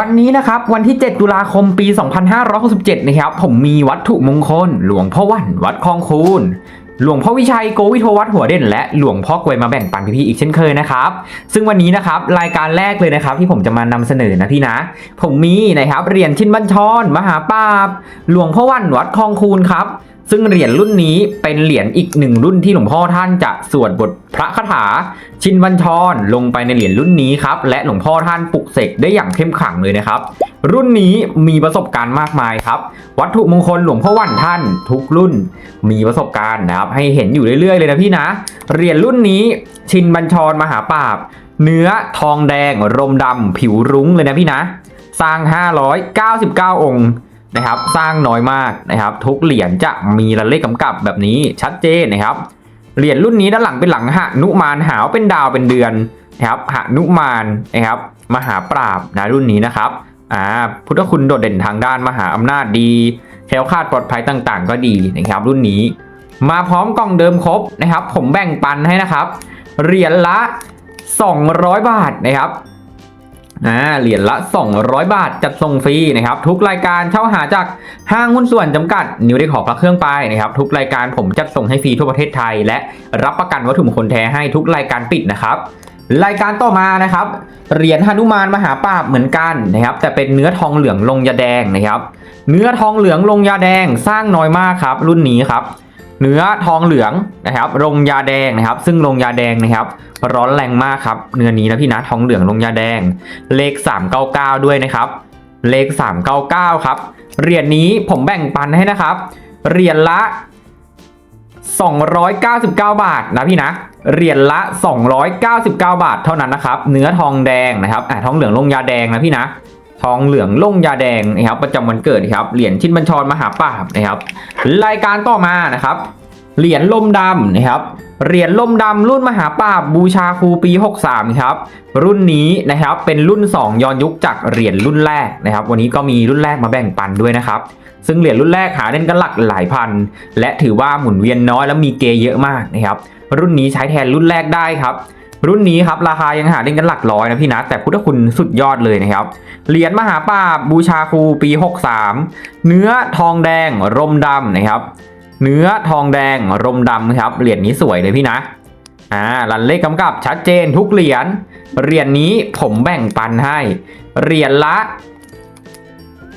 วันนี้นะครับวันที่ 7 ตุลาคมปี 2567 นะครับ ผมมีวัตถุมงคล หลวงพ่อวันวัดคลองคูนหลวงพ่อวิชัยโกวิโทวัดหัวเด่น และหลวงพ่อกวยมาแบ่งปันพี่ๆอีกเช่นเคยนะครับ ซึ่งวันนี้นะครับรายการแรกเลยนะครับ ที่ผมจะมานำเสนอนะพี่นะ ผมมีนะครับเหรียญชินบัญชรมหาปราบ หลวงพ่อวันวัดคลองคูนครับ ซึ่งเหรียญรุ่นนี้เป็นเหรียญอีกหนึ่งรุ่นที่หลวงพ่อท่านจะสวดบทพระคาถา ชินบัญชรลงไปในเหรียญรุ่นนี้ครับ และหลวงพ่อท่านปลุกเสกได้อย่างเข้มขลังเลยนะครับ รุ่นนี้มีประสบการณ์มากมายครับ วัตถุมงคลหลวงพ่อวันท่านทุกรุ่น มีประสบการณ์นะครับ ให้เห็นอยู่เรื่อยๆเลยนะพี่นะ เหรียญรุ่นนี้ชินบัญชรมหาปราบ เนื้อทองแดง รมดำผิวรุ้งเลยนะพี่นะ สร้าง 599 องค์ นะครับ สร้างน้อยมากนะครับ ทุกเหรียญจะมีรายเลขกำกับแบบนี้ชัดเจนนะครับ เหรียญรุ่นนี้ด้านหลังเป็นหลังหนุมานหาวเป็นดาวเป็นเดือนนะครับหนุมานนะครับ มหาปราบนะรุ่นนี้นะครับอ่าพุทธคุณโดดเด่นทางด้านมหาอำนาจดีแคล้วคลาดปลอดภัยต่างๆ ก็ดีนะครับ รุ่นนี้ มาพร้อมกล่องเดิมครบนะครับ ผมแบ่งปันให้นะครับเหรียญละ 200 บาทนะครับ อ่าเหรียญละ 200 บาทจัดส่งฟรีนะครับ ทุกรายการเช่าหาจากห้างหุ้นส่วนจำกัด นิวได้ขอพระเครื่องไปนะครับ ทุกรายการผมจัดส่งให้ฟรีทั่วประเทศไทย และรับประกันวัตถุมงคลแท้ให้ทุกรายการปิดนะครับรายการต่อมานะครับเหรียญหนุมานมหาปราบเหมือนกันนะครับแต่เป็นเนื้อทองเหลืองลงยาแดงนะครับ เนื้อทองเหลืองลงยาแดงสร้างน้อยมากครับ รุ่นนี้ครับ เนื้อทองเหลืองนะครับลงยาแดงนะครับ ซึ่งลงยาแดงนะครับ ร้อนแรงมากครับเนื้อนี้นะพี่นะทองเหลืองลงยาแดง เลข 399 ด้วยนะครับ เลข 399 ครับเหรียญนี้ผมแบ่งปันให้นะครับเหรียญละ 299 บาทนะพี่นะเหรียญละ 299 บาทเท่านั้นนะครับ เนื้อทองแดงนะครับอ่าทองเหลืองลงยาแดงนะพี่นะ ทองเหลืองลงยาแดงนะครับประจำวันเกิดครับเหรียญชินบัญชรมหาปราบนะครับ รายการต่อมานะครับเหรียญลมดำนะครับเหรียญลมดำรุ่นมหาปราบบูชาครูปี 63 ครับ รุ่นนี้นะครับเป็นรุ่น 2 ย้อนยุคจากเหรียญรุ่นแรกนะครับ วันนี้ก็มีรุ่นแรกมาแบ่งปันด้วยนะครับ ซึ่งเหรียญรุ่นแรกหาเล่นกันหลักหลายพัน และถือว่าหมุนเวียนน้อยและมีเกยเยอะมากนะครับ รุ่นนี้ใช้แทนรุ่นแรกได้ครับ รุ่นนี้ครับราคายังหาเล่นกันหลักร้อยนะพี่นะแต่พุทธคุณสุดยอดเลยนะครับเหรียญมหาปราบบูชาครูปี 63 เนื้อทองแดงรมดำนะครับ เนื้อทองแดงรมดำนะครับเหรียญนี้สวยเลยพี่นะอ่ารันเลขกำกับชัดเจนทุกเหรียญเหรียญนี้ผมแบ่งปันให้เหรียญละ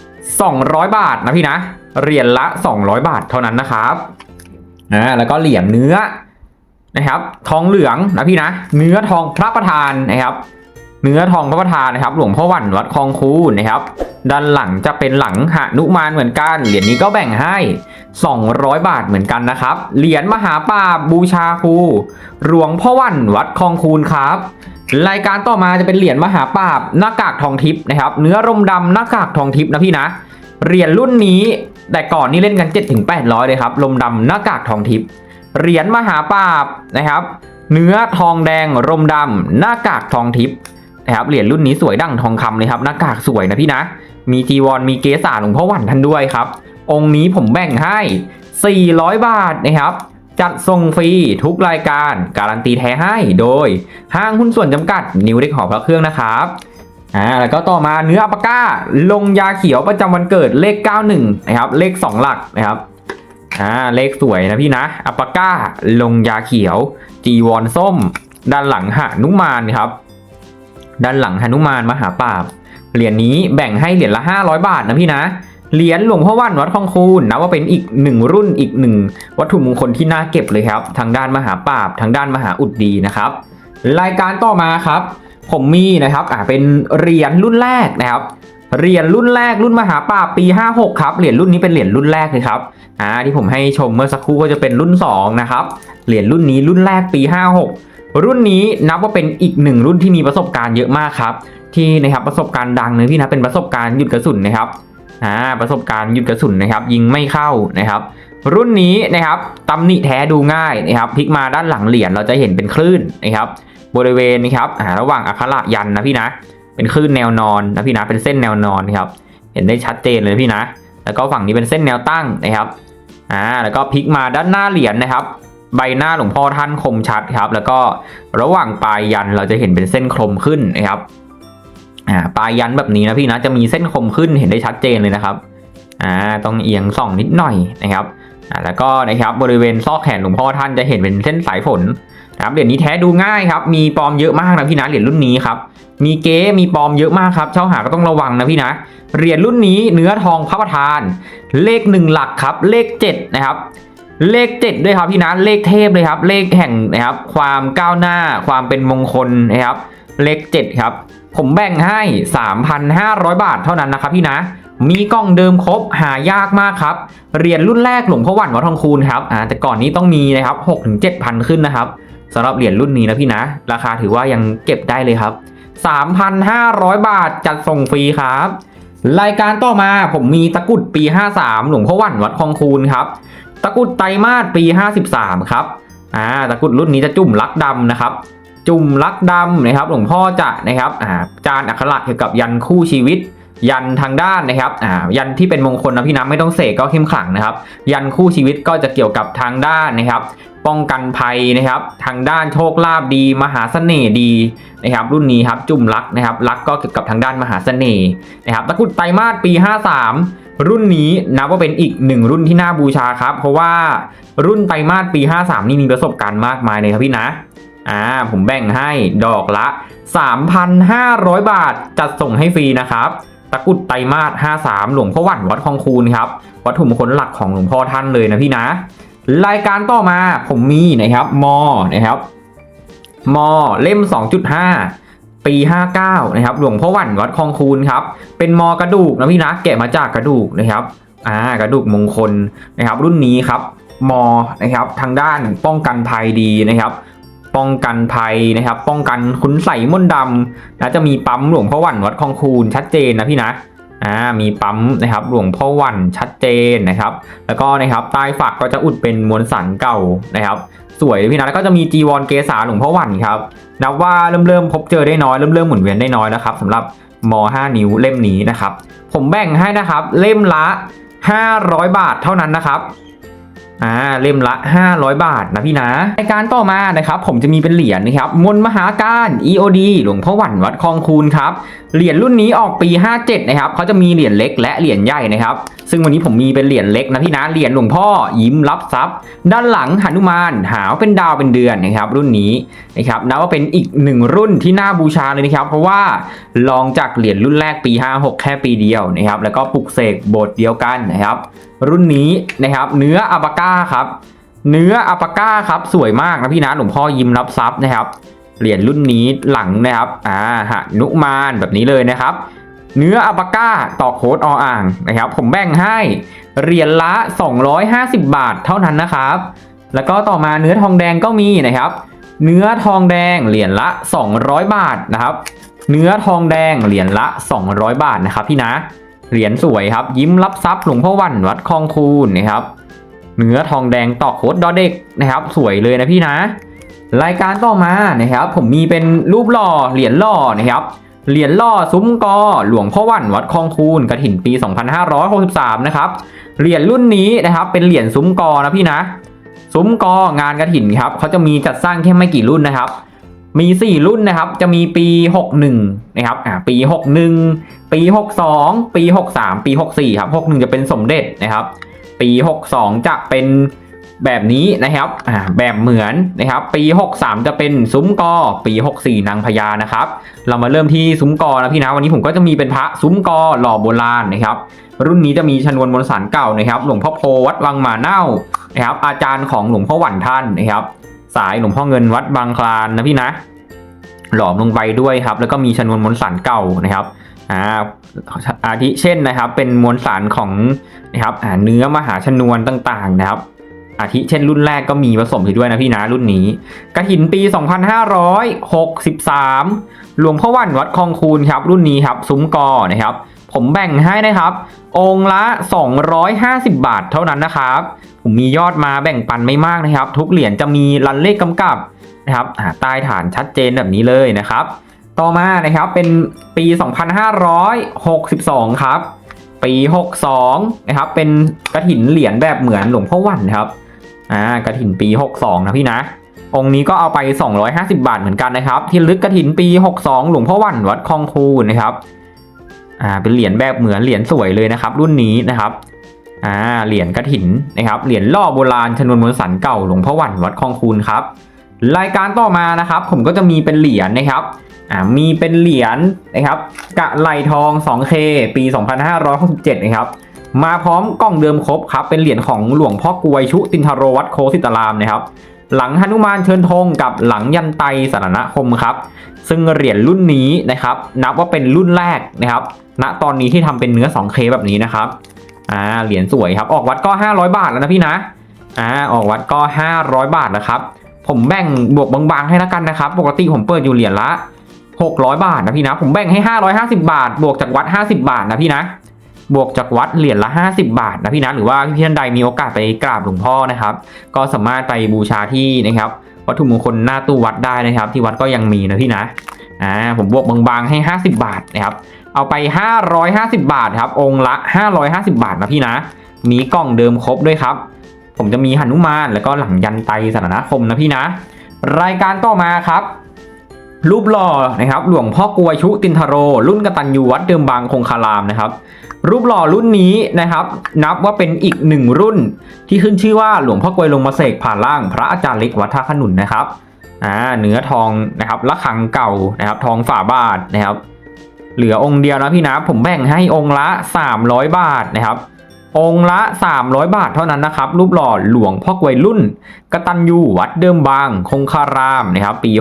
200 บาทนะพี่นะเหรียญละ 200 บาทเท่านั้นนะครับอ่าแล้วก็เหรียญเนื้อ นะครับ ทองเหลืองนะพี่นะ เนื้อทองพระประธานนะครับ เนื้อทองพระประธานนะครับ หลวงพ่อวันวัดคลองคูนะครับ ด้านหลังจะเป็นหลังหนุมานเหมือนกัน เหรียญนี้ก็แบ่งให้ 200 บาทเหมือนกันนะครับ เหรียญมหาปราบูชาครูหลวงพ่อวันวัดคลองคูนครับรายการต่อมาจะเป็นเหรียญมหาปราบหน้ากากทองทิพย์นะครับ เนื้อรมดำหน้ากากทองทิพย์นะพี่นะเหรียญรุ่นนี้แต่ก่อนนี่เล่นกัน7ถึง800 เลยครับลมดำหน้ากากทองทิพย์ เหรียญมหาปราบนะครับ เนื้อทองแดงรมดำหน้ากากทองทิพย์นะครับเหรียญรุ่นนี้สวยดั่งทองคำเลยครับหน้ากากสวยนะพี่นะ มีจีวรมีเกสาหลวงพ่อหวันท่านด้วยครับ องค์นี้ผมแบ่งให้ 400 บาทนะครับ จัดส่งฟรีทุกรายการการันตีแท้ให้โดย ห้างหุ้นส่วนจำกัดนิวเด็กหอพระเครื่องนะครับอ่าแล้วก็ต่อมาเนื้ออัปปาก้า ลงยาเขียวประจำวันเกิดเลข 91 นะครับ เลข 2 หลักนะครับ อ่าเลขสวยนะพี่นะ อัปาก้า ลงยาเขียว จีวรส้ม ด้านหลังหนุมานครับ ด้านหลังหนุมานมหาปราบ เหรียญนี้แบ่งให้เหรียญละ 500 บาทนะพี่นะเหรียญหลวงพ่อว่านวัดคลองคูนนะว่าเป็นอีกหนึ่งรุ่นอีกหนึ่งวัตถุมงคลที่น่าเก็บเลยครับ ทางด้านมหาปราบ ทางด้านมหาอุดดีนะครับ รายการต่อมาครับ ผมมีนะครับอ่าเป็นเหรียญรุ่นแรกนะครับ เหรียญรุ่นแรกรุ่นมหาปราปี 56 ครับ เหรียญรุ่นนี้เป็นเหรียญรุ่นแรกเลยครับอ่าที่ผมให้ชมเมื่อสักครู่ก็จะเป็นรุ่น 2 นะครับ เหรียญรุ่นนี้รุ่นแรกปี 56 รุ่นนี้นับว่าเป็นอีกหนึ่งรุ่นที่มีประสบการณ์เยอะมากครับ ที่นะครับประสบการณ์ดังเลยพี่นะเป็นประสบการณ์หยุดกระสุนนะครับอ่าประสบการณ์หยุดกระสุนนะครับ ยิงไม่เข้านะครับ รุ่นนี้นะครับตำหนิแท้ดูง่ายนะครับพลิกมาด้านหลังเหรียญเราจะเห็นเป็นคลื่นนะครับ บริเวณนี้ครับอ่าระหว่างอัคระยันนะพี่นะ เป็นคลื่นแนวนอนนะพี่นะเป็นเส้นแนวนอนนะครับเห็นได้ชัดเจนเลยพี่นะ แล้วก็ฝั่งนี้เป็นเส้นแนวตั้งนะครับอ่าแล้วก็พลิกมาด้านหน้าเหรียญนะครับ ใบหน้าหลวงพ่อท่านคมชัดครับ แล้วก็ระหว่างปลายยันเราจะเห็นเป็นเส้นคมขึ้นนะครับอ่าปลายยันแบบนี้นะพี่นะจะมีเส้นคมขึ้นเห็นได้ชัดเจนเลยนะครับอ่าต้องเอียงส่องนิดหน่อยนะครับอ่าแล้วก็นะครับบริเวณซอกแขนหลวงพ่อท่านจะเห็นเป็นเส้นสายฝน นะครับเหรียญนี้แท้ดูง่ายครับ มีปลอมเยอะมากนะพี่นะเหรียญรุ่นนี้ครับมีเก๊มีปลอมเยอะมากครับเช่าหาก็ต้องระวังนะพี่นะเหรียญรุ่นนี้เนื้อทองพระประธาน เลขหนึ่งหลักครับ เลขเจ็ดนะครับ เลขเจ็ดด้วยครับพี่นะเลขเทพเลยครับ เลขแห่งนะครับ ความก้าวหน้าความเป็นมงคลนะครับ เลขเจ็ดครับ ผมแบ่งให้ 3,500 บาทเท่านั้นนะครับพี่นะมีกล้องเดิมครบหายากมากครับเหรียญรุ่นแรกหลวงพ่อหวันวัดทองคูณครับอ่าแต่ก่อนนี้ต้องมีนะครับ6-7,000 ขึ้นนะครับ สำหรับเหรียญรุ่นนี้นะพี่นะ ราคาถือว่ายังเก็บได้เลยครับ 3,500 บาทจัดส่งฟรีครับ รายการต่อมาผมมีตะกุดปี 53 หลวงพ่อวันวัดคลองคูณครับ ตะกุดไตรมาสปี 53 ครับอ่าตะกุดรุ่นนี้จะจุ่มลักดำนะครับ จุ่มลักดำนะครับ หลวงพ่อจะนะครับอ่าจานอักขระเกี่ยวกับยันคู่ชีวิต ยันทางด้านนะครับอ่ายันที่เป็นมงคลนะพี่น้ำไม่ต้องเสกก็เข้มขลังนะครับ ยันคู่ชีวิตก็จะเกี่ยวกับทางด้านนะครับ ป้องกันภัยนะครับ ทางด้านโชคลาภดี มหาเสน่ห์ดีนะครับ รุ่นนี้ครับจุ่มลักนะครับลักก็เกี่ยวกับทางด้านมหาเสน่ห์นะครับตะกุดไตรมาสปี 53รุ่นนี้นับว่าเป็นอีกหนึ่งรุ่นที่น่าบูชาครับ เพราะว่ารุ่นไตรมาสปี 53 นี่มีประสบการณ์มากมายเลยครับพี่นะ อ่า ผมแบ่งให้ดอกละ 3,500 บาทจัดส่งให้ฟรีนะครับ ตะกุดไตรมาส53 หลวงพ่อหวันวัดคลองคูณครับ วัตถุมงคลหลักของหลวงพ่อท่านเลยนะพี่นะ รายการต่อมาผมมีนะครับมอนะครับมอเล่ม 2.5 ปี 59 นะครับ หลวงพ่อหวันวัดคลองคูณครับ เป็นมอกระดูกนะพี่นะ แกะมาจากกระดูกนะครับ อ่ากระดูกมงคลนะครับ รุ่นนี้ครับมอนะครับ ทางด้านป้องกันภัยดีนะครับ ป้องกันภัยนะครับ ป้องกันคุณใส่มนต์ดำนะจะมีปั๊มหลวงพ่อวันวัดคลองคูณชัดเจนนะพี่นะอ่ามีปั๊มนะครับหลวงพ่อวันชัดเจนนะครับ แล้วก็นะครับใต้ฝักก็จะอุดเป็นมวลสันเก่านะครับ สวยพี่นะแล้วก็จะมีจีวรเกษาหลวงพ่อวันครับนับว่าเริ่มเริ่มพบเจอได้น้อยเริ่มเริ่มหมุนเวียนได้น้อยนะครับสำหรับม 5 นิ้วเล่มนี้นะครับ ผมแบ่งให้นะครับเล่มละ 500 บาทเท่านั้นนะครับ อ่าเล่มละ 500 บาทนะพี่นะรายการต่อมานะครับผมจะมีเป็นเหรียญนะครับมนมหาการ EOD หลวงพ่อหวันวัดคลองคูณครับเหรียญรุ่นนี้ออกปี 57 นะครับเขาจะมีเหรียญเล็กและเหรียญใหญ่นะครับ ซึ่งวันนี้ผมมีเป็นเหรียญเล็กนะพี่นะเหรียญหลวงพ่อยิ้มรับทรัพย์ ด้านหลังหนุมานหาวเป็นดาวเป็นเดือนนะครับรุ่นนี้นะครับนับว่าเป็นอีกหนึ่งรุ่นที่น่าบูชาเลยนะครับ เพราะว่าลองจากเหรียญรุ่นแรกปี 56 แค่ปีเดียวนะครับแล้วก็ปลุกเสกโบสถ์เดียวกันนะครับ รุ่นนี้นะครับ เนื้ออัปาก้าครับ เนื้ออัปาก้าครับสวยมากนะพี่นะหลวงพ่อยิ้มรับทรัพย์นะครับเหรียญรุ่นนี้หลังนะครับอ่าหนุมานแบบนี้เลยนะครับ เนื้ออัปาก้าต่อโค้ดออ่างนะครับ ผมแบ่งให้เหรียญละ 250 บาทเท่านั้นนะครับ แล้วก็ต่อมาเนื้อทองแดงก็มีนะครับ เนื้อทองแดงเหรียญละ 200 บาทนะครับ เนื้อทองแดงเหรียญละ 200 บาทนะครับพี่นะ เหรียญสวยครับ ยิ้มรับทรัพย์หลวงพ่อวันวัดคลองคูณนะครับ เนื้อทองแดงต่อโค้ดดอเด็กนะครับ สวยเลยนะพี่นะ รายการต่อมานะครับ ผมมีเป็นรูปหล่อเหรียญหล่อนะครับเหรียญหล่อซุ้มกอหลวงพ่อวันวัดคลองคูณกระถิ่นปี 2563 นะครับเหรียญรุ่นนี้นะครับ เป็นเหรียญซุ้มกอนะพี่นะ ซุ้มกองานกระถิ่นครับเขาจะมีจัดสร้างแค่ไม่กี่รุ่นนะครับ มี 4 รุ่นนะครับ จะมีปี 61 นะครับ อ่า ปี 61 ปี 62 ปี 63 ปี 64 ครับ 61 จะเป็นสมเด็จนะครับ ปี 62 จะเป็นแบบนี้นะครับ อ่า แบบเหมือนนะครับ ปี 63 จะเป็นซุ้มกอ ปี 64 นางพญานะครับ เรามาเริ่มที่ซุ้มกอนะพี่นะ วันนี้ผมก็จะมีเป็นพระซุ้มกอหล่อโบราณนะครับ รุ่นนี้จะมีชนวนมนต์สารเก่านะครับ หลวงพ่อโพวัดวังหมาเน่า นะครับ อาจารย์ของหลวงพ่อหวันท่านนะครับ สายหลวงพ่อเงินวัดบางคลานนะพี่นะ หลอมลงไปด้วยครับ แล้วก็มีชนวนมวลสารเก่านะครับอ่าอาทิเช่นนะครับ เป็นมวลสารของนะครับอ่าเนื้อมหาชนวนต่างๆ นะครับ อาทิเช่นรุ่นแรกก็มีผสมอยู่ด้วยนะพี่นะรุ่นนี้กระถินปี 2563 หลวงพ่อวันวัดคลองคูณครับ รุ่นนี้ครับ ซุ้มกอนะครับ ผมแบ่งให้นะครับ องละ 250 บาทเท่านั้นนะครับ ผมมียอดมาแบ่งปันไม่มากนะครับ ทุกเหรียญจะมีรันเลขกำกับนะครับใต้ฐานชัดเจนแบบนี้เลยนะครับ ต่อมานะครับเป็นปี 2562 ครับ ปี 62 นะครับ เป็นกระถินเหรียญแบบเหมือนหลวงพ่อวันครับอ่ากระถินปี 62 นะพี่นะ องค์นี้ก็เอาไป 250 บาทเหมือนกันนะครับ ที่ลึกกระถินปี 62 หลวงพ่อวันวัดคลองคูนะครับ อ่าเป็นเหรียญแบบเหมือนเหรียญสวยเลยนะครับ รุ่นนี้นะครับอ่าเหรียญกระถินนะครับเหรียญล่อโบราณชนวนมวลสันเก่าหลวงพ่อวันวัดคลองคูนครับรายการต่อมานะครับ ผมก็จะมีเป็นเหรียญนะครับอ่ามีเป็นเหรียญนะครับกะไหลทอง 2K ปี 2567นะครับมาพร้อมกล้องเดิมครบครับเป็นเหรียญของหลวงพ่อกวยชุตินทโรวัดโคสิตารามนะครับหลังหนุมานเชิญธงกับหลังยันไตสารณคมครับ ซึ่งเหรียญรุ่นนี้นะครับ นับว่าเป็นรุ่นแรกนะครับ ณตอนนี้ที่ทำเป็นเนื้อ 2K แบบนี้นะครับอ่าเหรียญสวยครับ ออกวัดก็ 500 บาทแล้วนะพี่นะอ่าออกวัดก็ 500 บาทนะครับ ผมแบ่งบวกบางๆให้แล้วกันนะครับ ปกติผมเปิดอยู่เหรียญละ 600 บาทนะพี่นะ ผมแบ่งให้ 550 บาท บวกจากวัด 50 บาทนะพี่นะ บวกจากวัดเหรียญละ 50 บาทนะพี่นะ หรือว่าพี่ท่านใดมีโอกาสไปกราบหลวงพ่อนะครับ ก็สามารถไปบูชาที่นะครับ วัตถุมงคลหน้าตู้วัดได้นะครับ ที่วัดก็ยังมีนะพี่นะอ่าผมบวกบางๆให้ 50 บาทนะครับ เอาไป 550 บาทครับ องค์ละ 550 บาทนะพี่นะ มีกล่องเดิมครบด้วยครับ ผมจะมีหนุมานแล้วก็หลังยันไตสถารณคมนะพี่นะ รายการต่อมาครับ รูปหล่อนะครับ หลวงพ่อกลวยชุตินทโร รุ่นกตัญญูวัดเดิมบางคงคารามนะครับ รูปหล่อรุ่นนี้นะครับ นับว่าเป็นอีกหนึ่งรุ่น ที่ขึ้นชื่อว่าหลวงพ่อกลวยลงมาเสกผ่านร่าง พระอาจารย์เล็กวัดท่าขนุนนะครับอ่าเนื้อทองนะครับละคังเก่านะครับ ทองฝ่าบาทนะครับ เหลือองค์เดียวนะพี่นะผมแบ่งให้องค์ละ 300 บาทนะครับ องค์ละ 300 บาทเท่านั้นนะครับ รูปหล่อหลวงพ่อกวยรุ่นกตัญญูวัดเดิมบาง คงคารามนะครับ ปี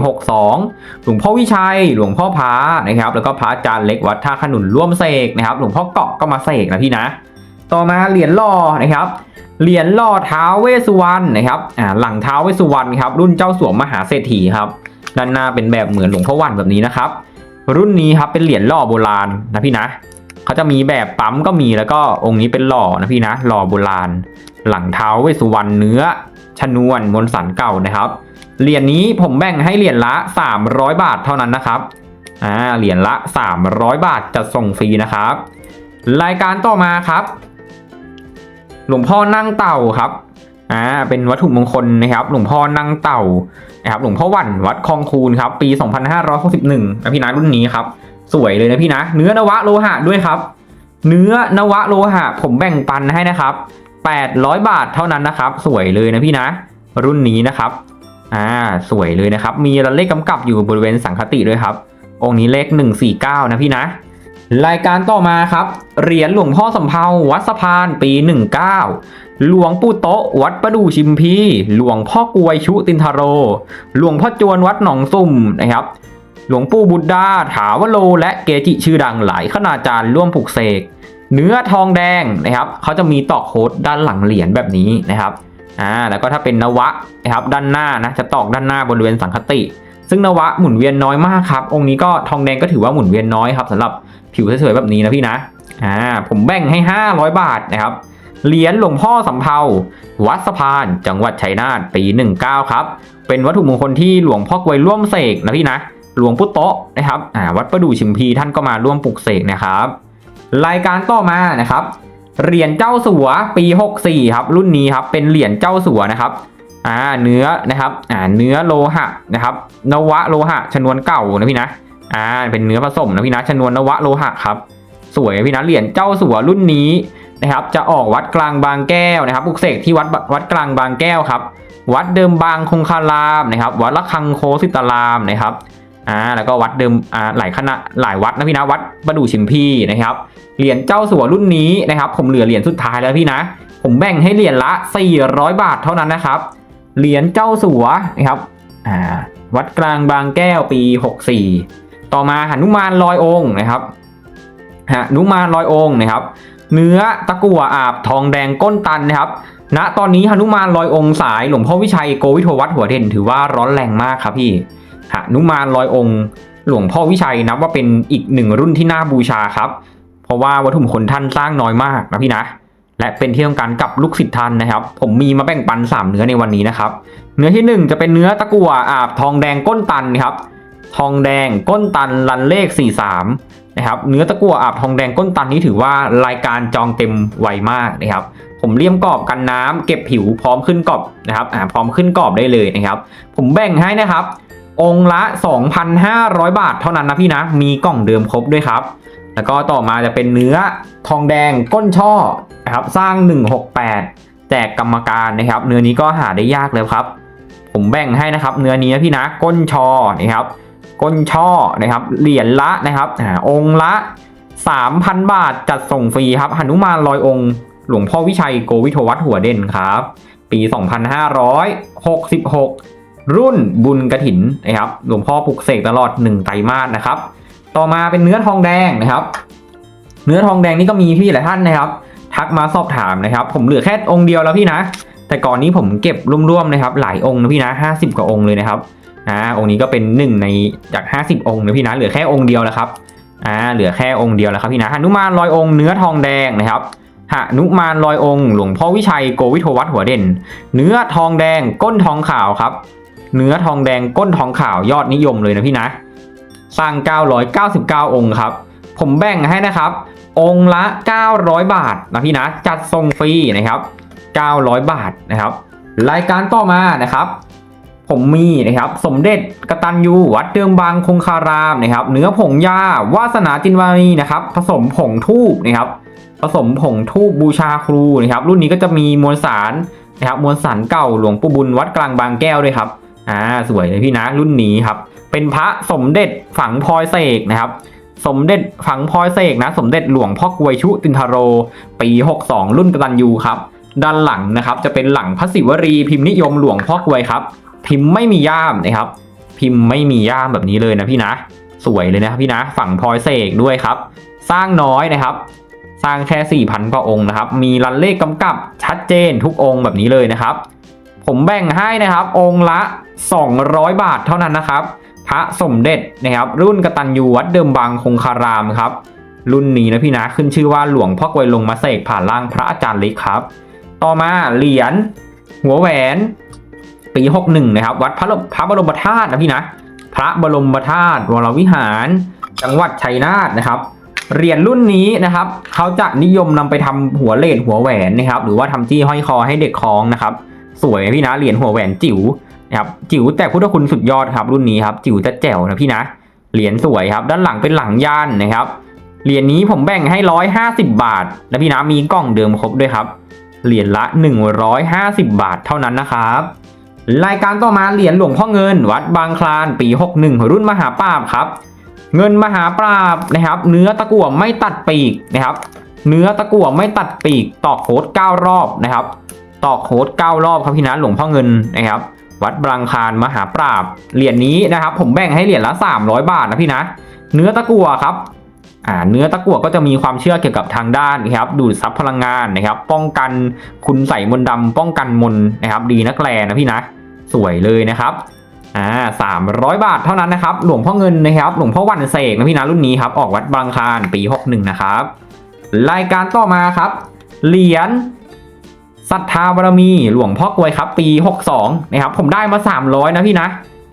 62 หลวงพ่อวิชัย หลวงพ่อพานะครับ แล้วก็พระอาจารย์เล็กวัดท่าขนุนร่วมเสกนะครับ หลวงพ่อเกาะก็มาเสกนะพี่นะ ต่อมาเหรียญหล่อนะครับเหรียญหล่อท้าวเวสุวรรณนะครับอ่าหลังท้าวเวสสุวรรณครับรุ่นเจ้าสวมมหาเศรษฐีครับด้านหน้าเป็นแบบเหมือนหลวงพ่อวันแบบนี้นะครับ รุ่นนี้ครับเป็นเหรียญหล่อโบราณนะพี่นะเขาจะมีแบบปั๊มก็มีแล้วก็องค์นี้เป็นหล่อนะพี่นะหล่อโบราณ หลังเท้าเวสุวรรณเนื้อ ชนวนมนต์สันเก่านะครับเหรียญนี้ผมแบ่งให้เหรียญละ 300 บาทเท่านั้นนะครับอ่าเหรียญละ 300 บาทจะส่งฟรีนะครับ รายการต่อมาครับ หลวงพ่อนั่งเต่าครับ อ่าเป็นวัตถุมงคลนะครับ หลวงพ่อนั่งเต่านะครับหลวงพ่อวันวัดคลองคูนครับ ปี 2561นะพี่นะรุ่นนี้ครับ สวยเลยนะพี่นะ เนื้อนวะโลหะด้วยครับ เนื้อนวะโลหะ ผมแบ่งปันให้นะครับ 800 บาทเท่านั้นนะครับ สวยเลยนะพี่นะ รุ่นนี้นะครับอ่าสวยเลยนะครับ มีเลขกำกับอยู่บริเวณสังคติด้วยครับ องค์นี้เลข 149 นะพี่นะ รายการต่อมาครับ เหรียญหลวงพ่อสำเภาวัดสะพานปี 19 หลวงปู่โตะวัดประดู่ชิมพี หลวงพ่อกวยชุตินทโร หลวงพ่อจวนวัดหนองซุ่มนะครับ หลวงปู่บุตรดาถาวโล และเกจิชื่อดังหลายคณาจารย์ร่วมปลุกเสก เนื้อทองแดงนะครับเขาจะมีตอกโคดด้านหลังเหรียญแบบนี้นะครับอ่าแล้วก็ถ้าเป็นนวะนะครับด้านหน้านะจะตอกด้านหน้าบริเวณสังคติ ซึ่งนวะหมุนเวียนน้อยมากครับ องค์นี้ก็ทองแดงก็ถือว่าหมุนเวียนน้อยครับสำหรับผิวสวยๆแบบนี้นะพี่นะอ่าผมแบ่งให้ 500 บาทนะครับ เหรียญหลวงพ่อสำเภาวัดสะพาน จังหวัดชัยนาทปี 19 ครับ เป็นวัตถุมงคลที่หลวงพ่อกวยร่วมเสกนะพี่นะ หลวงพุโตะนะครับวัดประดู่ชิมพีท่านก็มาร่วมปลุกเสกนะครับ รายการต่อมานะครับ เหรียญเจ้าสัวปี 64 ครับ รุ่นนี้ครับ เป็นเหรียญเจ้าสัวนะครับอ่าเนื้อนะครับอ่าเนื้อโลหะนะครับ นวะโลหะ ชนวนเก่านะพี่นะอ่าเป็นเนื้อผสมนะพี่นะชนวนนวะโลหะครับ สวยพี่นะเหรียญเจ้าสัวรุ่นนี้ นะครับจะออกวัดกลางบางแก้วนะครับปลุกเสกที่วัดวัดกลางบางแก้วครับ วัดเดิมบางคงคารามนะครับ วัดละคังโคสิตารามนะครับอ่าแล้วก็วัดเดิมอ่าหลายคณะหลายวัดนะพี่นะวัดประดู่ชิมพีนะครับเหรียญเจ้าสัวรุ่นนี้นะครับ ผมเหลือเหรียญสุดท้ายแล้วพี่นะ ผมแบ่งให้เหรียญละ 400 บาทเท่านั้นนะครับเหรียญเจ้าสัวนะครับอ่าวัดกลางบางแก้วปี 64 ต่อมาหนุมานลอยองค์นะครับหนุมานลอยองค์นะครับ เนื้อตะกั่วอาบทองแดงก้นตันนะครับณตอนนี้หนุมานลอยองค์สายหลวงพ่อวิชัยโกวิทวัฒน์หัวเด่นถือว่าร้อนแรงมากครับพี่หนุมานลอยองค์หลวงพ่อวิชัยนับว่าเป็นอีกหนึ่งรุ่นที่น่าบูชาครับ เพราะว่าวัตถุมงคลท่านสร้างน้อยมากนะพี่นะ และเป็นที่ต้องการกับลูกศิษย์ท่านนะครับ ผมมีมาแบ่งปัน 3 เนื้อในวันนี้นะครับ เนื้อที่ 1 จะเป็นเนื้อตะกั่วอาบทองแดงก้นตันนะครับ ทองแดงก้นตันรันเลข 43 นะครับเนื้อตะกั่วอาบทองแดงก้นตันนี้ถือว่ารายการจองเต็มไวมากนะครับผมเลี่ยมกรอบกันน้ำเก็บผิวพร้อมขึ้นกรอบนะครับอ่าพร้อมขึ้นกรอบได้เลยนะครับ ผมแบ่งให้นะครับ องละ 2,500 บาทเท่านั้นนะพี่นะ มีกล่องเดิมครบด้วยครับ แล้วก็ต่อมาจะเป็นเนื้อทองแดงก้นช่อนะครับสร้าง 168 แจกกรรมการนะครับ เนื้อนี้ก็หาได้ยากเลยครับ ผมแบ่งให้นะครับ เนื้อนี้นะพี่นะก้นชอนะครับ ก้นช่อนะครับ เหรียญละนะครับอองค์ละ 3,000 บาทจัดส่งฟรีครับหนุมานลอยองค์ หลวงพ่อวิชัยโกวิทวัฒน์หัวเด่นครับ ปี 2566 รุ่นบุญกระถินนะครับ หลวงพ่อปลุกเสกตลอด 1 ไตรมาสนะครับ ต่อมาเป็นเนื้อทองแดงนะครับ เนื้อทองแดงนี่ก็มีพี่หลายท่านนะครับ ทักมาสอบถามนะครับ ผมเหลือแค่องค์เดียวแล้วพี่นะ แต่ก่อนนี้ผมเก็บร่วมๆนะครับ หลายองค์นะพี่นะ 50 กว่าองค์เลยนะครับ อ่าองค์นี้ก็เป็นหนึ่งในจาก 50 องค์นะพี่นะเหลือแค่องค์เดียวแล้วครับอ่าเหลือแค่องค์เดียวแล้วครับพี่นะหนุมานลอยองค์เนื้อทองแดงนะครับหนุมานลอยองค์หลวงพ่อวิชัยโกวิทวัฒหัวเด่น เนื้อทองแดงก้นทองขาวครับ เนื้อทองแดงก้นทองขาวยอดนิยมเลยนะพี่นะ สร้าง 999 องค์ครับ ผมแบ่งให้นะครับ องค์ละ 900 บาทนะพี่นะ จัดส่งฟรีนะครับ 900 บาทนะครับ รายการต่อมานะครับ ผมมีนะครับสมเด็จกตัญญูวัดเดิมบางคงคารามนะครับเนื้อผงยาวาสนาจินวานีนะครับผสมผงทูบนะครับผสมผงทูบบูชาครูนะครับรุ่นนี้ก็จะมีมวลสารนะครับมวลสารเก่าหลวงปู่บุญวัดกลางบางแก้วด้วยครับอ่าสวยเลยพี่นะรุ่นนี้ครับเป็นพระสมเด็จฝังพลอยเสกนะครับสมเด็จฝังพลอยเสกนะสมเด็จหลวงพ่อกวยชุตินทโร ปี 62 รุ่นกตัญญูครับด้านหลังนะครับจะเป็นหลังพระศิวรีพิมพ์นิยมหลวงพ่อกวยครับ พิมพ์ไม่มีย่ามนะครับ พิมพ์ไม่มีย่ามแบบนี้เลยนะพี่นะ สวยเลยนะครับพี่นะ ฝั่งพลอยเสกด้วยครับ สร้างน้อยนะครับ สร้างแค่4,000กว่าองค์นะครับ มีรันเลขกำกับชัดเจนทุกองค์แบบนี้เลยนะครับ ผมแบ่งให้นะครับ องค์ละ 200 บาทเท่านั้นนะครับ พระสมเด็จนะครับ รุ่นกตัญญูวัดเดิมบางคงคารามครับ รุ่นนี้นะพี่นะขึ้นชื่อว่าหลวงพ่อกวยลงมาเสกผ่านร่างพระอาจารย์เล็กครับ ต่อมาเหรียญหัวแหวน ปี 61 นะครับ วัดพระพระบรมธาตุนะพี่นะ พระบรมธาตุวรวิหาร จังหวัดชัยนาทนะครับเหรียญรุ่นนี้นะครับเขาจะนิยมนำไปทำหัวเลดหัวแหวนนะครับ หรือว่าทำจี้ห้อยคอให้เด็กคล้องนะครับ สวยนะพี่นะเหรียญหัวแหวนจิ๋วนะครับจิ๋วแต่พุทธคุณสุดยอดครับรุ่นนี้ครับจิ๋วจะแจ๋วนะพี่นะเหรียญสวยครับ ด้านหลังเป็นหลังย่านนะครับเหรียญนี้ผมแบ่งให้ร้อยห้าสิบบาทนะพี่นะมีกล่องเดิมครบด้วยครับเหรียญละ150บาทเท่านั้นนะครับ รายการต่อมาเหรียญหลวงพ่อเงิน วัดบางคลานปี 61 รุ่นมหาปราบครับ เงินมหาปราบนะครับ เนื้อตะกั่วไม่ตัดปีกนะครับ เนื้อตะกั่วไม่ตัดปีก ตอกโคด9รอบนะครับ ตอกโคด9รอบครับพี่นะหลวงพ่อเงินนะครับ วัดบางคลานมหาปราบเหรียญนี้นะครับ ผมแบ่งให้เหรียญละ 300 บาทนะพี่นะ เนื้อตะกั่วครับอ่าเนื้อตะกั่วก็จะมีความเชื่อเกี่ยวกับทางด้านนะครับ ดูดซับพลังงานนะครับ ป้องกันคุณใส่มนต์ดำป้องกันมนนะครับ ดีนักแลนะพี่นะ สวยเลยนะครับอ่าสามร้อยบาทเท่านั้นนะครับ หลวงพ่อเงินนะครับ หลวงพ่อวันเสกนะพี่นะรุ่นนี้ครับ ออกวัดบางคานปี61นะครับ รายการต่อมาครับ เหรียญศรัทธาบารมี หลวงพ่อกวยครับ ปี62นะครับ ผมได้มา300นะพี่นะ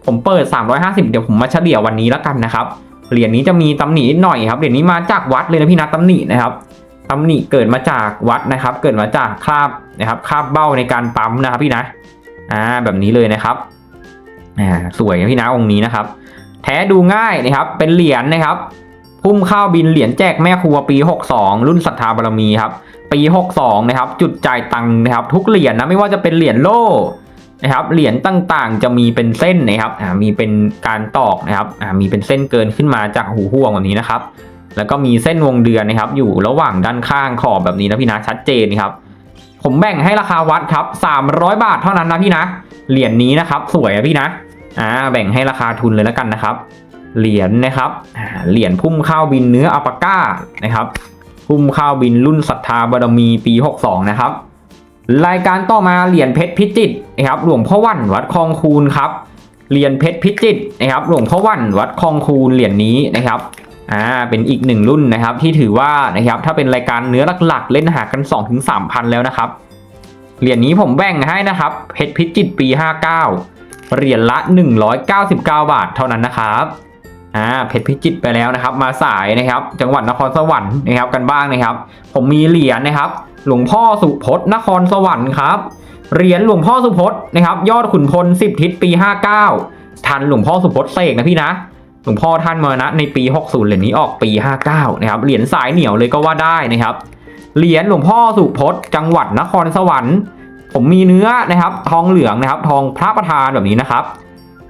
ผมเปิด350เดี๋ยวผมมาเฉลี่ยวันนี้แล้วกันนะครับ เหรียญนี้จะมีตำหนินิดหน่อยครับ เหรียญนี้มาจากวัดเลยนะพี่นะตำหนินะครับตำหนิเกิดมาจากวัดนะครับ เกิดมาจากคราบนะครับ คราบเบ้าในการปั๊มนะครับพี่นะ อ่าแบบนี้เลยนะครับอ่าสวยนะพี่นะองค์นี้นะครับ แท้ดูง่ายนะครับ เป็นเหรียญนะครับพุ่มข้าวบินเหรียญแจกแม่ครัวปี 62 รุ่นศรัทธาบารมีครับ ปี 62 นะครับ จุดจ่ายตังค์นะครับ ทุกเหรียญนะไม่ว่าจะเป็นเหรียญโล่นะครับ เหรียญต่างๆ จะมีเป็นเส้นนะครับอ่ามีเป็นการตอกนะครับอ่ามีเป็นเส้นเกินขึ้นมาจากหูห่วงแบบนี้นะครับ แล้วก็มีเส้นวงเดือนนะครับ อยู่ระหว่างด้านข้างขอบแบบนี้นะพี่นะชัดเจนครับ ผมแบ่งให้ราคาวัดครับ300 บาทเท่านั้นนะพี่นะ เหรียญนี้นะครับ สวยนะพี่นะอ่าแบ่งให้ราคาทุนเลยแล้วกันนะครับ เหรียญนะครับเหรียญพุ่มข้าวบินเนื้ออัปปาก้านะครับ พุ่มข้าวบินรุ่นศรัทธาบารมีปี 62 นะครับ รายการต่อมาเหรียญเพชรพิจิตรนะครับ หลวงพ่อวันวัดคลองคูนครับเหรียญเพชรพิจิตรนะครับ หลวงพ่อวันวัดคลองคูนเหรียญนี้นะครับ อ่าเป็นอีกหนึ่งรุ่นนะครับที่ถือว่านะครับถ้าเป็นรายการเนื้อหลักๆ เล่นหากัน 2-3 พันแล้วนะครับเหรียญนี้ผมแบ่งให้นะครับเพชรพิจิตปี 59 เหรียญละ 199 บาทเท่านั้นนะครับอ่าเพชรพิจิตไปแล้วนะครับ มาสายนะครับ จังหวัดนครสวรรค์นะครับกันบ้างนะครับ ผมมีเหรียญนะครับ หลวงพ่อสุพจน์นครสวรรค์ครับเหรียญหลวงพ่อสุพจน์นะครับ ยอดขุนพล 10 ทิศปี 59 ทันหลวงพ่อสุพจน์เสกนะพี่นะ หลวงพ่อท่านมรณะในปี 60 เหรียญนี้ออกปี 59 นะครับ เหรียญสายเหนียวเลยก็ว่าได้นะครับ เหรียญหลวงพ่อสุพจน์จังหวัดนครสวรรค์ ผมมีเนื้อนะครับ ทองเหลืองนะครับ ทองพระประธานแบบนี้นะครับ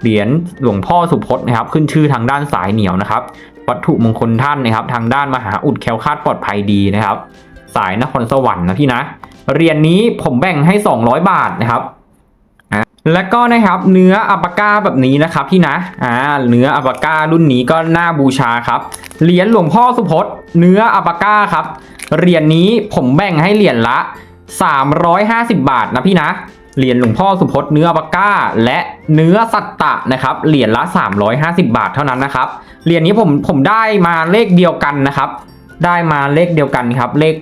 เหรียญหลวงพ่อสุพจน์นะครับ ขึ้นชื่อทางด้านสายเหนียวนะครับ วัตถุมงคลท่านนะครับ ทางด้านมหาอุดแคล้วคาดปลอดภัยดีนะครับ สายนครสวรรค์นะพี่นะ เหรียญนี้ผมแบ่งให้ 200 บาทนะครับ แล้วก็นะครับเนื้ออัปก้าแบบนี้นะครับพี่นะอ่าเนื้ออัปก้ารุ่นนี้ก็น่าบูชาครับเหรียญหลวงพ่อสุพจน์เนื้ออัปก้าครับเหรียญนี้ผมแบ่งให้เหรียญละ 350 บาทนะพี่นะเหรียญหลวงพ่อสุพจน์เนื้ออัปาก้า และเนื้อสัตตะนะครับเหรียญละ 350 บาทเท่านั้นนะครับเหรียญนี้ผมผมได้มาเลขเดียวกันนะครับ ได้มาเลขเดียวกันครับ เลข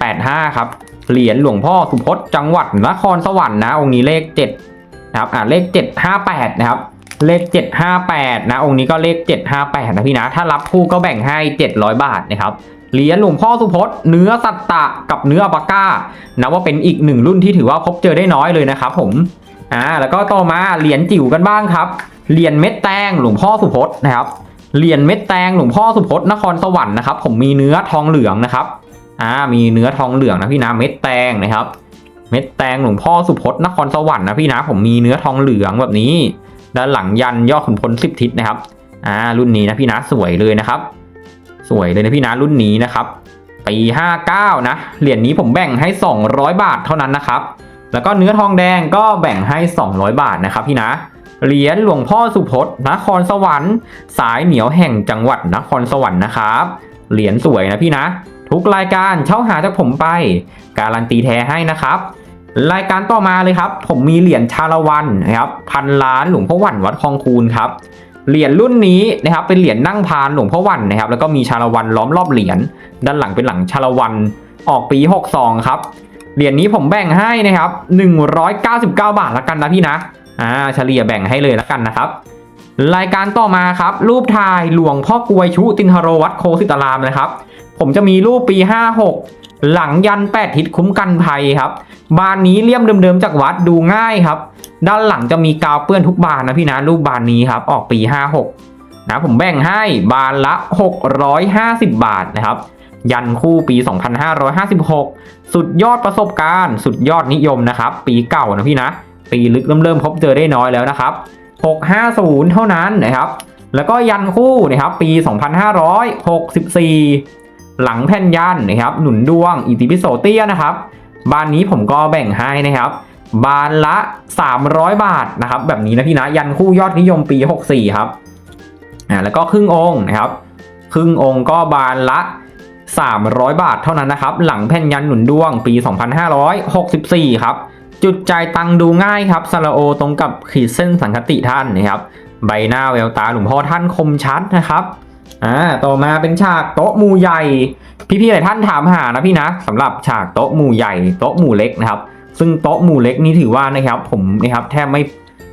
785 ครับเหรียญหลวงพ่อสุพจน์จังหวัดนครสวรรค์นะองค์นี้เลข 7 นะครับอ่าเลข 758 นะครับ เลข 758 นะองค์นี้ก็เลข 758 นะพี่นะถ้ารับคู่ก็แบ่งให้ 700 บาทนะครับเหรียญหลวงพ่อสุพจน์เนื้อสัตตะกับเนื้ออปาก้านับว่าเป็นอีกหนึ่งรุ่นที่ถือว่าพบเจอได้น้อยเลยนะครับผมอ่าแล้วก็ต่อมาเหรียญจิ๋วกันบ้างครับเหรียญเม็ดแตงหลวงพ่อสุพจน์นะครับเหรียญเม็ดแตงหลวงพ่อสุพจน์นครสวรรค์นะครับผมมีเนื้อทองเหลืองนะครับอ่ามีเนื้อทองเหลืองนะพี่นะเม็ดแตงนะครับ เม็ดแตงหลวงพ่อสุพจน์นครสวรรค์นะพี่นะผมมีเนื้อทองเหลืองแบบนี้ด้านหลังยันยอดขุนพลสิบทิศนะครับอ่ารุ่นนี้นะพี่นะสวยเลยนะครับ สวยเลยนะพี่นะรุ่นนี้นะครับปี59นะเหรียญนี้ผมแบ่งให้ 200 บาทเท่านั้นนะครับ แล้วก็เนื้อทองแดงก็แบ่งให้ 200 บาทนะครับพี่นะเหรียญหลวงพ่อสุพจน์นครสวรรค์ สายเหนียวแห่งจังหวัดนครสวรรค์นะครับเหรียญสวยนะพี่นะ ทุกรายการเช่าหาจากผมไป การันตีแท้ให้นะครับ รายการต่อมาเลยครับ ผมมีเหรียญชาละวันนะครับพันล้านหลวงพ่อหวันวัดคลองคูนครับเหรียญรุ่นนี้นะครับเป็นเหรียญนั่งพานหลวงพ่อวันนะครับ แล้วก็มีชาละวันล้อมรอบเหรียญด้านหลังเป็นหลังชาละวันออกปี62ครับเหรียญนี้ผมแบ่งให้นะครับ 199 บาทละกันนะพี่นะอ่าเฉลี่ยแบ่งให้เลยละกันนะครับ รายการต่อมาครับ รูปถ่ายหลวงพ่อกวยชุตินทโรวัดโคสิตารามนะครับ ผมจะมีรูปปี 56 หลังยัน 8 ทิศคุ้มกันภัยครับ บานนี้เลี่ยมเดิมๆจากวัดดูง่ายครับ ด้านหลังจะมีกาวเปื้อนทุกบานนะพี่นะรูปบานนี้ครับ ออกปี 56 นะผมแบ่งให้บานละ 650 บาทนะครับ ยันคู่ปี 2556 สุดยอดประสบการณ์ สุดยอดนิยมนะครับ ปีเก่านะพี่นะ ปีลึกเริ่มเริ่มพบเจอได้น้อยแล้วนะครับ 650 เท่านั้นนะครับ แล้วก็ยันคู่นะครับปี 2564 หลังแผ่นยันนะครับ หนุนดวงอิติปิโสเตี้ยนะครับ บานนี้ผมก็แบ่งให้นะครับ บานละ 300 บาทนะครับ แบบนี้นะพี่นะยันคู่ยอดนิยมปี 64 ครับอ่าแล้วก็ครึ่งองค์นะครับ ครึ่งองค์ก็บานละ 300 บาทเท่านั้นนะครับ หลังแผ่นยันหนุนดวงปี 2564 ครับ จุดจ่ายตังดูง่ายครับซาลาโอตรงกับขีดเส้นสังคติท่านนะครับ ใบหน้าแววตาหลวงพ่อท่านคมชัดนะครับ อ่าต่อมาเป็นฉากโต๊ะหมู่ใหญ่ พี่ๆหลายท่านถามหานะพี่นะสำหรับฉากโต๊ะหมู่ใหญ่โต๊ะหมู่เล็กนะครับ ซึ่งโต๊ะหมู่เล็กนี่ถือว่านะครับ ผมนะครับแทบไม่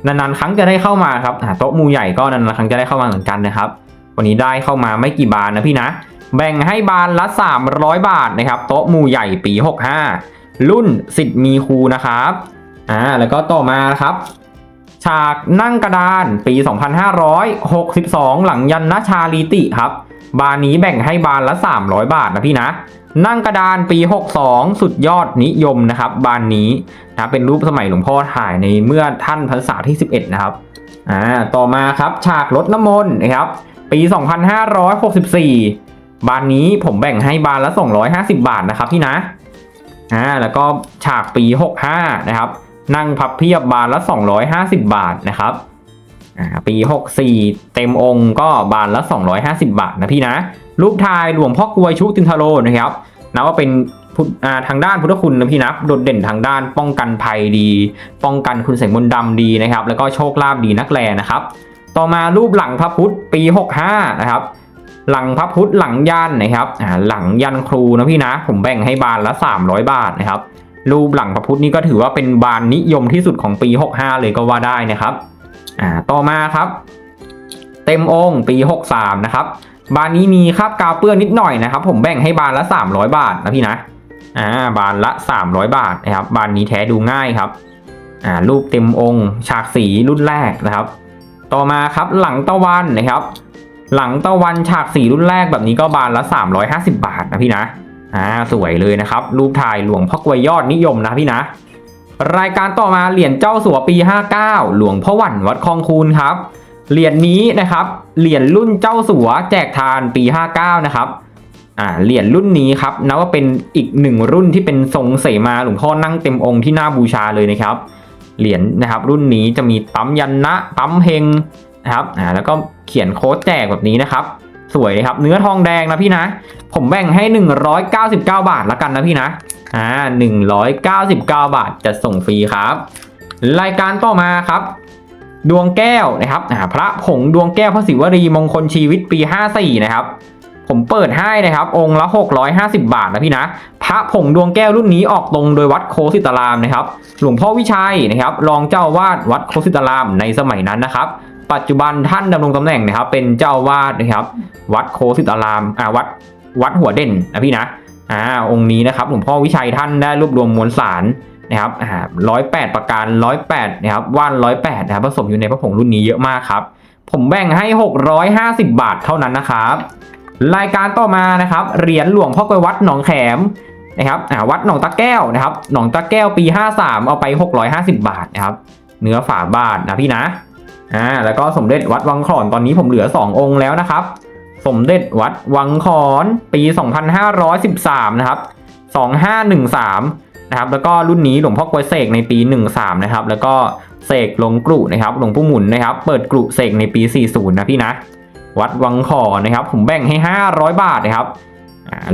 นานๆครั้งจะได้เข้ามาครับโต๊ะหมู่ใหญ่ก็นานๆครั้งจะได้เข้ามาเหมือนกันนะครับ วันนี้ได้เข้ามาไม่กี่บานนะพี่นะ แบ่งให้บานละ 300 บาทนะครับ โต๊ะหมู่ใหญ่ปี 65 รุ่นสิทธิ์มีครูนะครับอ่าแล้วก็ต่อมาครับ ฉากนั่งกระดานปี 2562 หลังยันนาชาลีติครับ บานนี้แบ่งให้บานละ 300 บาทนะพี่นะ นั่งกระดานปี 62 สุดยอดนิยมนะครับ บานนี้นะเป็นรูปสมัยหลวงพ่อถ่ายในเมื่อท่านพรรษาที่ 11 นะครับอ่าต่อมาครับฉากรถน้ำมนต์นะครับ ปี 2564 บานนี้ผมแบ่งให้บานละ 250 บาทนะครับพี่นะอ่าแล้วก็ฉากปี 65 นะครับ นั่งพับเพียบบานละ 250 บาทนะครับปี 64 เต็มองค์ก็บานละ 250 บาทนะพี่นะ รูปถ่ายหลวงพ่อกวยชุตินทโรนะครับนับว่าเป็นทาทางด้านพุทธคุณนะพี่นะโดดเด่นทางด้านป้องกันภัยดี ป้องกันคุณเสงมนต์ดำดีนะครับ แล้วก็โชคลาภดีนักแลนะครับ ต่อมารูปหลังพระพุทธปี 65 นะครับ หลังพระพุทธหลังยันนะครับหลังยันครูนะพี่นะ ผมแบ่งให้บานละ 300 บาทนะครับ รูปหลังพระพุทธนี่ก็ถือว่าเป็นบานนิยมที่สุดของปี 65 เลยก็ว่าได้นะครับอ่าต่อมาครับ เต็มองค์ปี 63 นะครับ บานนี้มีคราบกาวเปื้อนนิดหน่อยนะครับ ผมแบ่งให้บานละ 300 บาทนะพี่นะอ่าบานละ 300 บาทนะครับ บานนี้แท้ดูง่ายครับอ่ารูปเต็มองค์ฉากสีรุ่นแรกนะครับ ต่อมาครับหลังตะวันนะครับ หลังตะวันฉากสีรุ่นแรกแบบนี้ก็บานละ 350 บาทนะพี่นะ อ่าสวยเลยนะครับ รูปถ่ายหลวงพ่อกวยยอดนิยมนะพี่นะ รายการต่อมาเหรียญเจ้าสัวปี 59 หลวงพ่อหวันวัดคลองคูนครับเหรียญนี้นะครับเหรียญรุ่นเจ้าสัวแจกทานปี 59 นะครับอ่าเหรียญรุ่นนี้ครับนับว่าเป็นอีกหนึ่งรุ่นที่เป็นทรงเสมาหลวงพ่อนั่งเต็มองค์ที่น่าบูชาเลยนะครับ เหรียญนะครับรุ่นนี้จะมีปั๊มยันนะปั๊มเฮงนะครับอ่าแล้วก็เขียนโค้ดแจกแบบนี้นะครับ สวยครับ เนื้อทองแดงนะพี่นะ ผมแบ่งให้ 199 บาทละกันนะพี่นะ อ่า 199 บาทจะส่งฟรีครับ รายการต่อมาครับ ดวงแก้วนะครับอ่าพระผงดวงแก้วพระศิวรีมงคลชีวิตปี 54 นะครับผมเปิดให้นะครับ องค์ละ 650 บาทนะพี่นะ พระผงดวงแก้วรุ่นนี้ออกตรงโดยวัดโคสิตารามนะครับ หลวงพ่อวิชัยนะครับ รองเจ้าอาวาดวัดโคสิตารามในสมัยนั้นนะครับ ปัจจุบันท่านดำรงตำแหน่งนะครับ เป็นเจ้าวาดนะครับ วัดโคสิตารามอ่าวัดวัดหัวเด่นนะพี่นะอ่าองค์นี้นะครับหลวงพ่อวิชัยท่านได้รวบรวมมวลสารนะครับอ่าร้อยแปดประการร้อยแปดนะครับว่านร้อยแปดนะครับผสมอยู่ในพระผงรุ่นนี้เยอะมากครับ ผมแบ่งให้หกร้อยห้าสิบบาทเท่านั้นนะครับรายการต่อมานะครับเหรียญหลวงพ่อกวยวัดหนองแขมนะครับอ่าวัดหนองตะแก้วนะครับหนองตะแก้วปี 53 เอาไป 650 บาทนะครับเนื้อฝาบาทนะพี่นะ อ่าแล้วก็สมเด็จวัดวังขอนตอนนี้ผมเหลือ 2 องค์แล้วนะครับ สมเด็จวัดวังขอนปี 2513 นะครับ 2513 นะครับ แล้วก็รุ่นนี้หลวงพ่อกวยเสกในปี 13 นะครับ แล้วก็เสกหลวงกรุนะครับหลวงปู่หมุนนะครับ เปิดกรุเสกในปี 40 นะพี่นะ วัดวังขอนนะครับ ผมแบ่งให้ 500 บาทนะครับ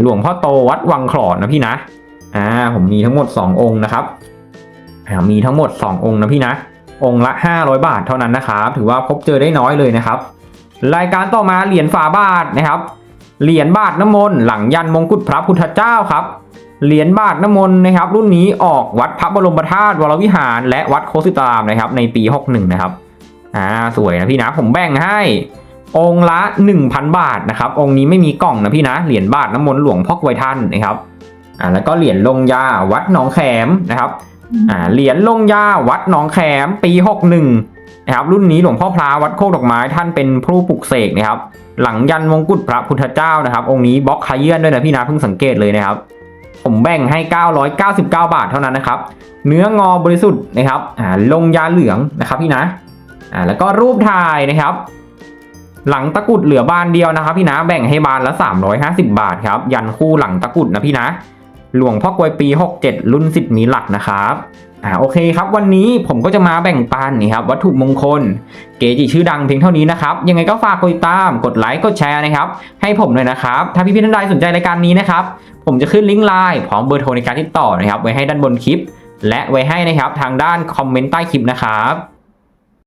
หลวงพ่อโตวัดวังขอนนะพี่นะอ่าผมมีทั้งหมด 2 องค์นะครับมีทั้งหมด 2 องค์นะพี่นะ องค์ละ 500 บาทเท่านั้นนะครับถือว่าพบเจอได้น้อยเลยนะครับ รายการต่อมาเหรียญฝาบาทนะครับเหรียญบาทน้ำมนต์หลังยันมงกุฎพระพุทธเจ้าครับเหรียญบาทน้ำมนต์นะครับ รุ่นนี้ออกวัดพระบรมธาตุวรวิหาร และวัดโคสิตารามนะครับ ในปี 61 นะครับอ่าสวยนะพี่นะผมแบ่งให้ องค์ละ 1,000 บาทนะครับ องค์นี้ไม่มีกล่องนะพี่นะเหรียญบาทน้ำมนต์หลวงพ่อกวยท่านนะครับอ่าแล้วก็เหรียญลงยาวัดหนองแขมนะครับ อ่าเหรียญลงยาวัดหนองแขมปี 61นะครับรุ่นนี้หลวงพ่อพระวัดโคกดอกไม้ท่านเป็นผู้ปลุกเสกนะครับ หลังยันมงกุฎพระพุทธเจ้านะครับ องค์นี้บล็อกคยื่นด้วยนะพี่นะเพิ่งสังเกตเลยนะครับ ผมแบ่งให้ 999 บาทเท่านั้นนะครับ เนื้องอบริสุทธิ์นะครับอ่าลงยาเหลืองนะครับพี่นะอ่าแล้วก็รูปถ่ายนะครับหลังตะกุดเหลือบานเดียวนะครับพี่นะแบ่งให้บานละ 350 บาทครับ ยันคู่หลังตะกุดนะพี่นะ หลวงพ่อกวยปี 67 รุ่น 10 มีหลักนะครับอ่าโอเคครับ วันนี้ผมก็จะมาแบ่งปันนี่ครับวัตถุมงคล เกจิชื่อดังเพียงเท่านี้นะครับ ยังไงก็ฝากกดติดตามกดไลค์กดแชร์นะครับ ให้ผมหน่อยนะครับ ถ้าพี่ๆท่านใดสนใจรายการนี้นะครับ ผมจะขึ้นลิงก์ไลน์พร้อมเบอร์โทรในการติดต่อนะครับไว้ให้ด้านบนคลิป และไว้ให้นะครับทางด้านคอมเมนต์ใต้คลิปนะครับ